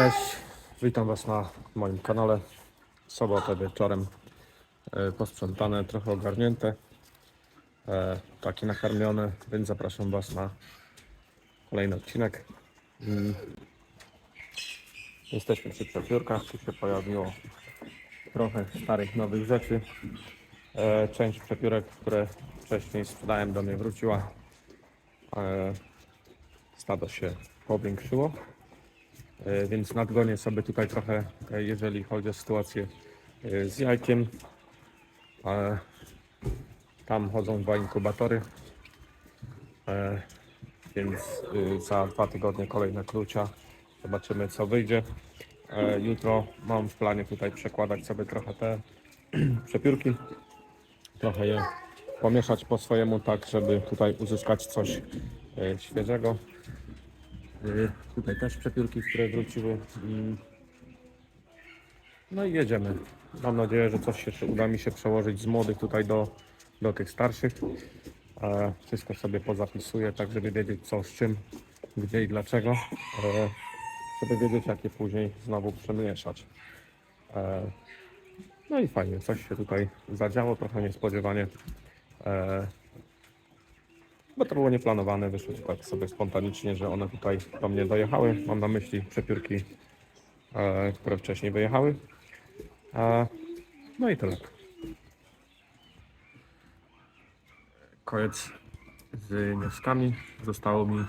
Cześć, witam Was na moim kanale. Sobotę wieczorem e, posprzątane, trochę ogarnięte, e, taki nakarmiony, więc zapraszam Was na kolejny odcinek. Mm. Jesteśmy przy przepiórkach, tu się pojawiło trochę starych, nowych rzeczy. E, Część przepiórek, które wcześniej sprzedałem do mnie wróciła. Stado się powiększyło. E, więc nadgonię sobie tutaj trochę, e, jeżeli chodzi o sytuację e, z jajkiem. Tam chodzą dwa inkubatory, więc za dwa tygodnie kolejne klucza. Zobaczymy co wyjdzie. Jutro mam w planie tutaj przekładać sobie trochę te przepiórki, trochę je pomieszać po swojemu, tak żeby tutaj uzyskać coś świeżego. Y, Tutaj też przepiórki, które wróciły. No i jedziemy. Mam nadzieję, że coś jeszcze uda mi się przełożyć z młodych tutaj do, do tych starszych. E, Wszystko sobie pozapisuję, tak żeby wiedzieć co z czym, gdzie i dlaczego. E, Żeby wiedzieć, jak je później znowu przemieszać. E, No i fajnie, coś się tutaj zadziało, trochę niespodziewanie. E, bo to było nieplanowane, wyszło tak sobie spontanicznie, że one tutaj do mnie dojechały. Mam na myśli przepiórki, e, które wcześniej wyjechały. E, no i tyle. Koniec z wnioskami. Zostało mi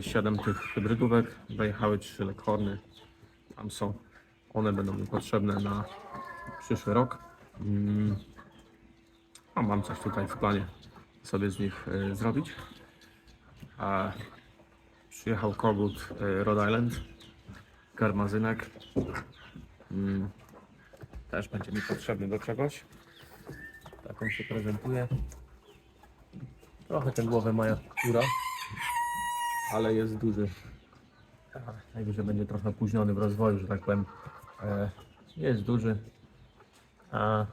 7 tych hybrydówek. Dojechały 3 lekhorny. Tam są. One będą mi potrzebne na przyszły rok. Mm. A mam coś tutaj w planie sobie z nich e, zrobić. A przyjechał kogut e, Rhode Island, karmazynek. Mm, też będzie mi potrzebny do czegoś. Tak on się prezentuje. Trochę tę głowę ma jak kura, ale jest duży. Najwyżej będzie trochę opóźniony w rozwoju, że tak powiem. E, Jest duży. A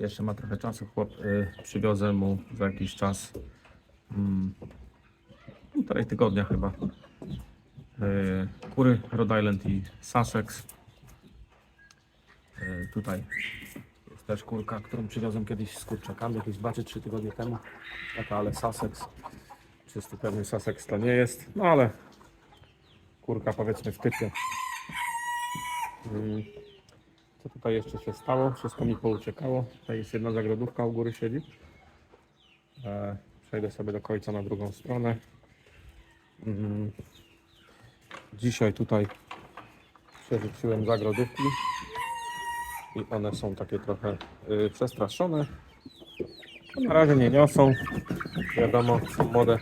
jeszcze ma trochę czasu. Chłop, y, przywiozę mu za jakiś czas. Mm, półtorej tygodnia chyba. Y, kury Rhode Island i Sussex. Y, tutaj jest też kurka, którą przywiozłem kiedyś z kurczakami, jakieś 2 czy 3 tygodnie temu. Taka, ale Sussex. Czysty pewny Sussex to nie jest, no ale kurka powiedzmy w typie. Mm. Co tutaj jeszcze się stało? Wszystko mi pouciekało. Tutaj jest jedna zagrodówka u góry siedzi. E, przejdę sobie do końca na drugą stronę. Mm. Dzisiaj tutaj przerzuciłem zagrodówki i one są takie trochę y, przestraszone. Na razie nie niosą. Wiadomo, są młode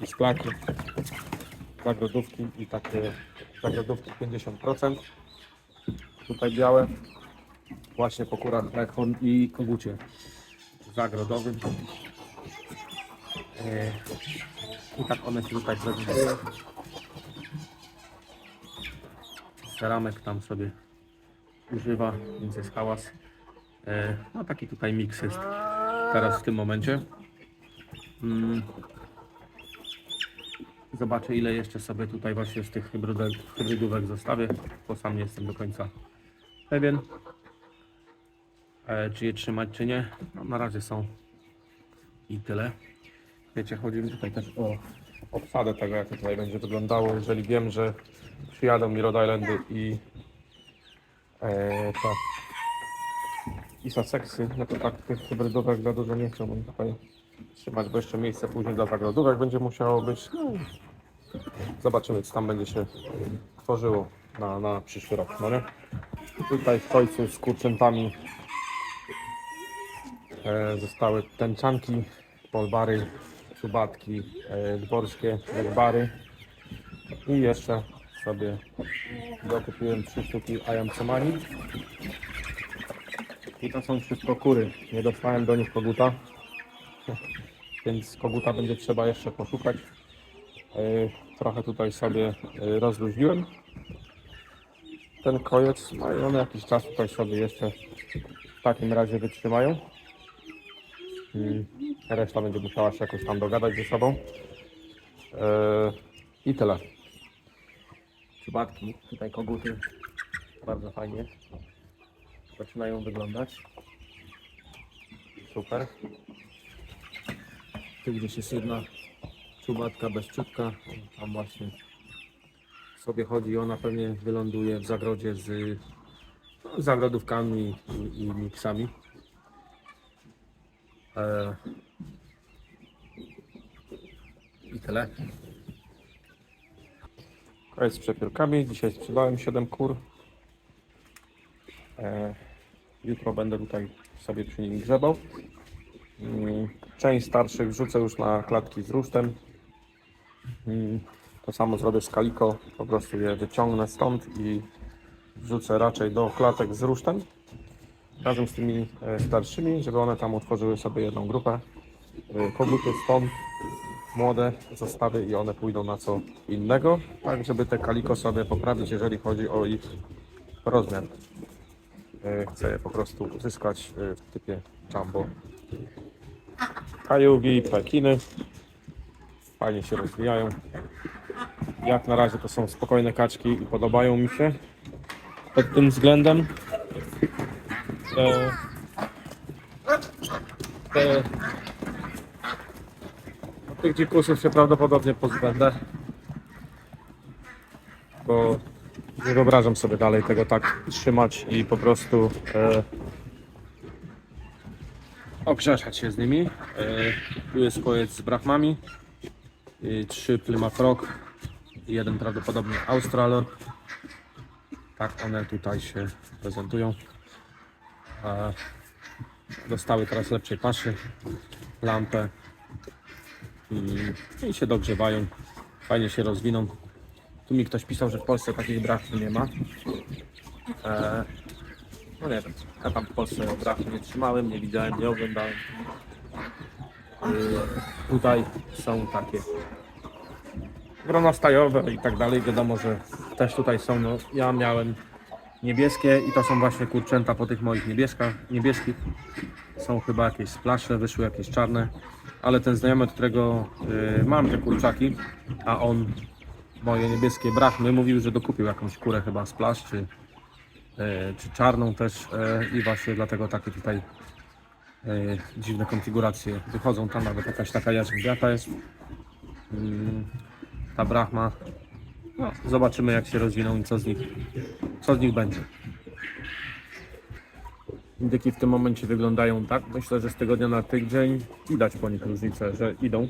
pisklaki, zagrodówki i takie zagrodówki 50% tutaj białe. Właśnie po kurach Leghorn i kogucie zagrodowym. E, I tak one się tutaj prezentują. Ceramek tam sobie używa, więc jest hałas. E, No taki tutaj miks jest teraz w tym momencie. Mm. Zobaczę ile jeszcze sobie tutaj właśnie z tych hybrydówek zostawię, bo sam nie jestem do końca pewien, e, czy je trzymać, czy nie. No, na razie są i tyle. Wiecie, chodzi mi tutaj też o obsadę tego, jak to tutaj będzie wyglądało. Jeżeli wiem, że przyjadą mi Rhode Islandy i e, te i Sussexy, no to tak tych hybrydówek za dużo nie chciałbym tutaj trzymać, bo jeszcze miejsce później dla zagrodówek będzie musiało być. No, zobaczymy, co tam będzie się tworzyło na, na przyszły rok, no nie? Tutaj w końcu z kurczętami e, zostały tęczanki, polbary, czubatki, e, dworskie, lekbary i jeszcze sobie dokupiłem trzy sztuki Ayamcemani. I to są wszystko kury. Nie dostałem do nich koguta, więc koguta będzie trzeba jeszcze poszukać. E, Trochę tutaj sobie e, rozluźniłem ten kojec, no i one jakiś czas tutaj sobie jeszcze w takim razie wytrzymają. Mm, Reszta będzie musiała się jakoś tam dogadać ze sobą. E, I tyle. czubatki, tutaj koguty. Bardzo fajnie. Zaczynają wyglądać. Super. Tu gdzieś jest jedna czubatka bez czubka. Tam właśnie sobie chodzi. Ona pewnie wyląduje w zagrodzie z no, zagrodówkami i, i miksami. E, I tyle. Koniec z przepiórkami. Dzisiaj sprzedałem 7 kur. E, jutro będę tutaj sobie przy nim grzebał. Mm, Część starszych wrzucę już na klatki z rusztem. To samo zrobię z kaliko. Po prostu je wyciągnę stąd i wrzucę raczej do klatek z rusztem. Razem z tymi e, starszymi, żeby one tam utworzyły sobie jedną grupę. E, Koguty stąd młode zostawię i one pójdą na co innego, tak żeby te kaliko sobie poprawić, jeżeli chodzi o ich rozmiar. E, Chcę je po prostu uzyskać w typie jumbo. Kajugi, pekiny fajnie się rozwijają. Jak na razie to są spokojne kaczki i podobają mi się pod tym względem. E, e, no, tych dzikusów się prawdopodobnie pozbędę, bo nie wyobrażam sobie dalej tego tak trzymać i po prostu e, ogrzeszać się z nimi. E, tu jest kojec z brachmami, i trzy Plymouth Rock, jeden prawdopodobnie Australor. Tak one tutaj się prezentują. E, dostały teraz lepszej paszy, lampę i, i się dogrzewają. Fajnie się rozwiną. Tu mi ktoś pisał, że w Polsce takich brachmy nie ma. E, no nie wiem, ja tam w Polsce brachmy nie trzymałem, nie widziałem, nie oglądałem. Y, tutaj są takie grona stajowe i tak dalej. Wiadomo, że też tutaj są. No, ja miałem niebieskie i to są właśnie kurczęta po tych moich niebieskach, niebieskich. Są chyba jakieś splasze, wyszły jakieś czarne, ale ten znajomy, którego y, mam te kurczaki, a on moje niebieskie brachmy, mówił, że dokupił jakąś kurę chyba splash, czy, y, czy czarną też y, i właśnie dlatego takie tutaj y, dziwne konfiguracje wychodzą. Tam nawet jakaś taka jarzębiata jest. Mm, ta brachma. No, zobaczymy jak się rozwiną i co z nich, co z nich będzie. Indyki w tym momencie wyglądają tak. Myślę, że z tygodnia na tydzień widać po nich różnicę, że idą.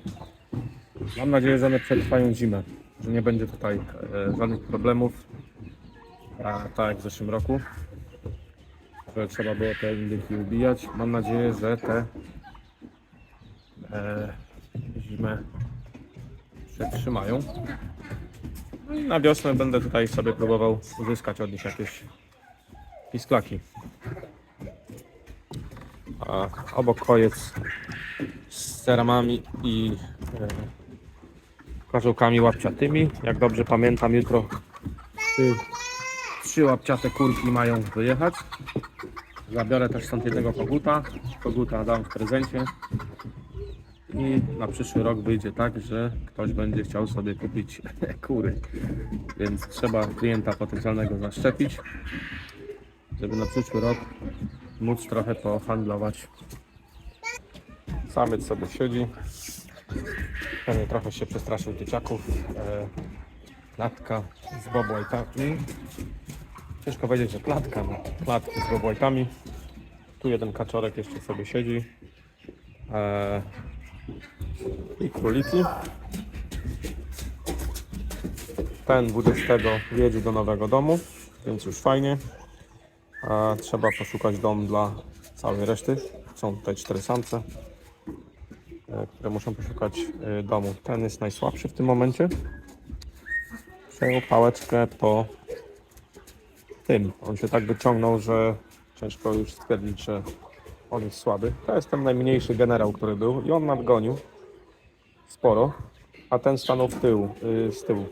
Mam nadzieję, że one przetrwają zimę, że nie będzie tutaj e, żadnych problemów, a, tak jak w zeszłym roku, że trzeba było te indyki ubijać. Mam nadzieję, że te e, zimę przetrzymają. No i na wiosnę będę tutaj sobie próbował uzyskać od nich jakieś pisklaki. A obok kojec z ceramami i e, karzełkami łapciatymi. Jak dobrze pamiętam, jutro trzy, trzy łapciate kurki mają wyjechać. Zabiorę też stąd jednego koguta. Koguta dam w prezencie. I na przyszły rok wyjdzie tak, że ktoś będzie chciał sobie kupić kury. Więc trzeba klienta potencjalnego zaszczepić, żeby na przyszły rok móc trochę pohandlować. Samiec sobie siedzi. Pewnie trochę się przestraszył dzieciaków. E, klatka z bobłajtami. Ciężko powiedzieć, że klatka, no. Klatki z bobłajtami. Tu jeden kaczorek jeszcze sobie siedzi. E, i króliki. Ten 20 jedzie do nowego domu, więc już fajnie. A trzeba poszukać dom dla całej reszty. Są tutaj cztery samce, e, które muszą poszukać e, domu. Ten jest najsłabszy w tym momencie. Przejął pałeczkę po tym. On się tak wyciągnął, że ciężko już stwierdzić, że on jest słaby. To jest ten najmniejszy generał, który był i on nadgonił sporo, a ten stanął w tył, yy, z tyłu.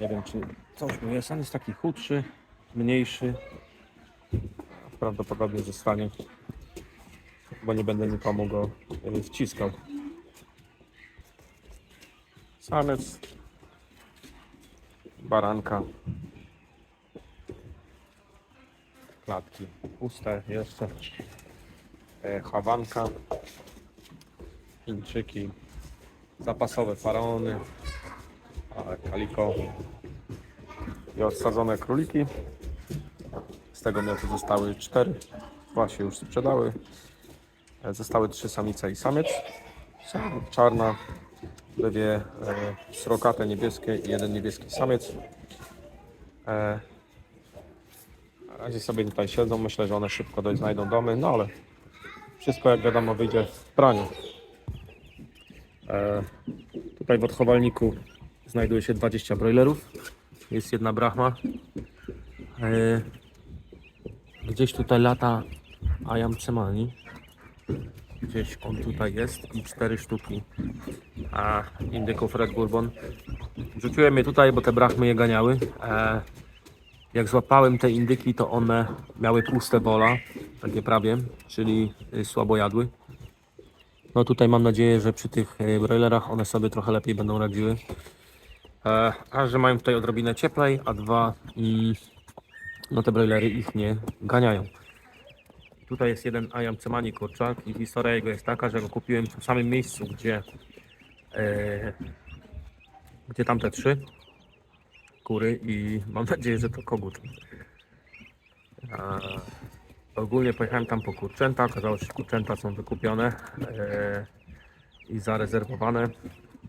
Nie wiem, czy coś mu jest. On jest taki chudszy, mniejszy. Prawdopodobnie zostanie, bo nie będę nikomu go yy, wciskał. Samiec baranka. Klatki puste jeszcze. E, Hawanka. Chińczyki. Zapasowe faraony. Kaliko. I odsadzone króliki. Z tego miotu zostały cztery. Dwa się już sprzedały. E, Zostały trzy samice i samiec. Sam- Czarna, dwie e, srokate niebieskie i jeden niebieski samiec. E, razie sobie tutaj siedzą. Myślę, że one szybko dość znajdą domy, no ale wszystko jak wiadomo wyjdzie w praniu. E, tutaj w odchowalniku znajduje się 20 broilerów. Jest jedna brachma. E, gdzieś tutaj lata Ayam Cemani. Gdzieś on tutaj jest i cztery sztuki a indyków Red Bourbon. Wrzuciłem je tutaj, bo te brachmy je ganiały. E, jak złapałem te indyki, to one miały puste wola, takie prawie, czyli y, słabo jadły. No tutaj mam nadzieję, że przy tych y, broilerach one sobie trochę lepiej będą radziły. E, a że mają tutaj odrobinę cieplej, a dwa, no te broilery ich nie ganiają. Tutaj jest jeden Ayam Cemani kurczak i historia jego jest taka, że go kupiłem w samym miejscu, gdzie, e, gdzie tamte trzy kury i mam nadzieję, że to kogut. A, ogólnie pojechałem tam po kurczęta, okazało się, że kurczęta są wykupione e, i zarezerwowane,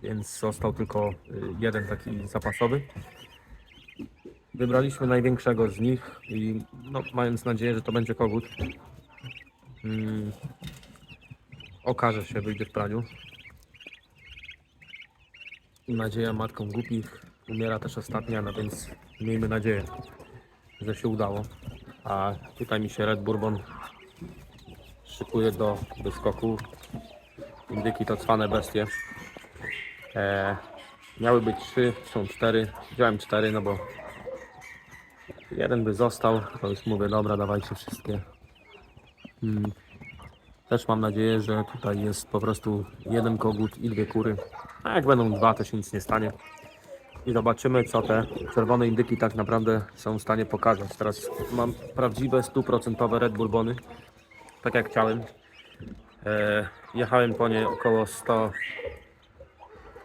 więc został tylko y, jeden taki zapasowy. Wybraliśmy największego z nich i no, mając nadzieję, że to będzie kogut. Mm, okaże się, wyjdzie w praniu. Nadzieja matką głupich umiera też ostatnia, no więc miejmy nadzieję, że się udało. A tutaj mi się Red Bourbon szykuje do wyskoku. Indyki to cwane bestie. E, miały być trzy, są cztery. Wziąłem cztery, no bo jeden by został. To już mówię, dobra, dawajcie wszystkie. Mm. Też mam nadzieję, że tutaj jest po prostu jeden kogut i dwie kury. A jak będą dwa, to się nic nie stanie. I zobaczymy, co te czerwone indyki tak naprawdę są w stanie pokazać. Teraz mam prawdziwe, stuprocentowe Red Bourbony, tak jak chciałem. E, jechałem po nie około 100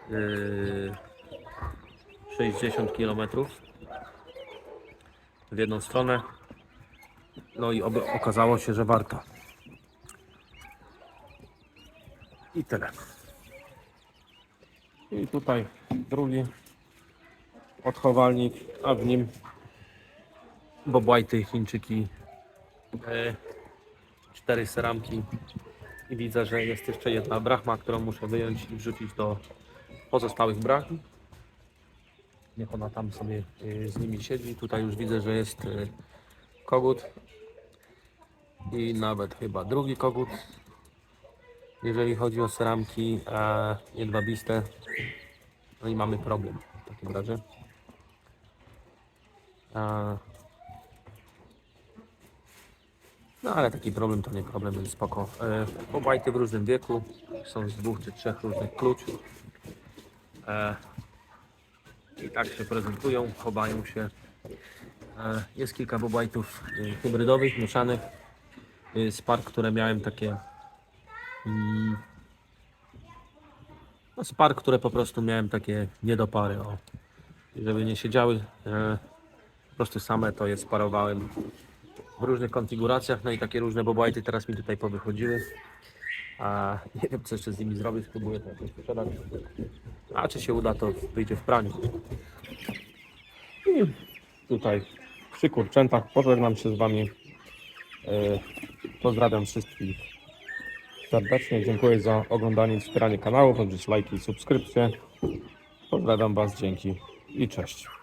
yy, 60 km w jedną stronę. No i oby okazało się, że warto. I tyle. I tutaj drugi odchowalnik, a w nim bobłajty, chińczyki, e, cztery seramki i widzę, że jest jeszcze jedna brachma, którą muszę wyjąć i wrzucić do pozostałych brachm. Niech ona tam sobie e, z nimi siedzi. Tutaj już widzę, że jest e, kogut i nawet chyba drugi kogut. Jeżeli chodzi o ceramki e, jedwabiste, no i mamy problem w takim razie. No ale taki problem to nie problem, więc spoko. E, Obajty w różnym wieku, są z dwóch czy trzech różnych klucz. E, I tak się prezentują, chowają się. E, Jest kilka bobajtów hybrydowych, mieszanych z par, które miałem takie mm, no z par, które po prostu miałem takie niedopary, o. Żeby nie siedziały prostu same, to je sparowałem w różnych konfiguracjach, no i takie różne bobajty teraz mi tutaj powychodziły. A nie wiem co jeszcze z nimi zrobić, spróbuję to jakoś sprzedać. A czy się uda, to wyjdzie w praniu. I tutaj przy kurczętach pożegnam się z Wami. E, Pozdrawiam wszystkich serdecznie. Dziękuję za oglądanie i wspieranie kanału. Podrzuć lajki i subskrypcje. Pozdrawiam Was, dzięki i cześć.